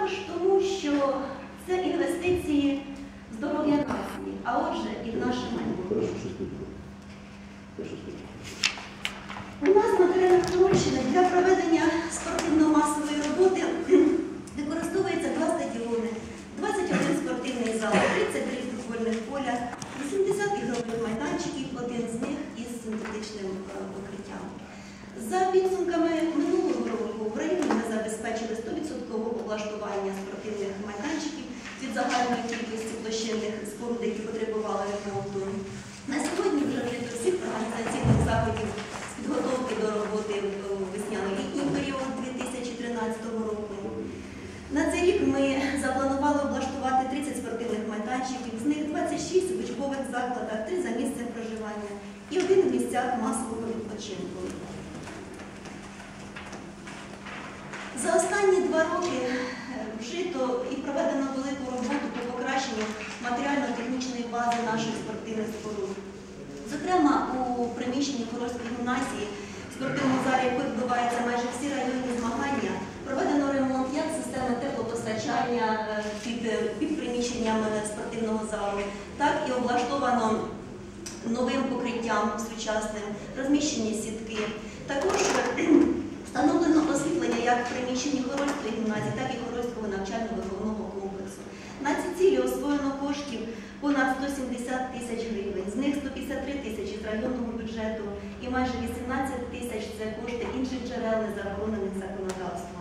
також тому, що це інвестиції в здоров'я нації, а отже і в наше майбутнє. У нас на теренах Туреччини для проведення спортивно-масової роботи використовується два стадіони, 21 спортивний зал, 30 футбольних поля. Від загальної кількості площинних споруд, які потребували ремонту. На сьогодні вже від всіх організаційних заходів з підготовки до роботи весняно-літній період 2013 року. На цей рік ми запланували облаштувати 30 спортивних майданчиків, з них 26 в учбових закладах, 3 за місцем проживання і один в місцях масового відпочинку. За останні два роки е, вжито і проведено велику наших спортивних споруд. Зокрема, у приміщенні Хорольської гімназії, в спортивному залі, який відбуваються майже всі районні змагання, проведено ремонт як системи теплопостачання е, під, е, під приміщенням е, спортивного залу, так і облаштовано новим покриттям сучасним, розміщені сітки. Також е, встановлено освітлення як в приміщенні Хорольської гімназії, так і Хорольського навчально-виховного комплексу. На ці цілі освоєно коштів понад 170 тисяч гривень, з них 153 тисячі з районного бюджету і майже 18 тисяч це кошти інших джерел, не заборонених законодавством.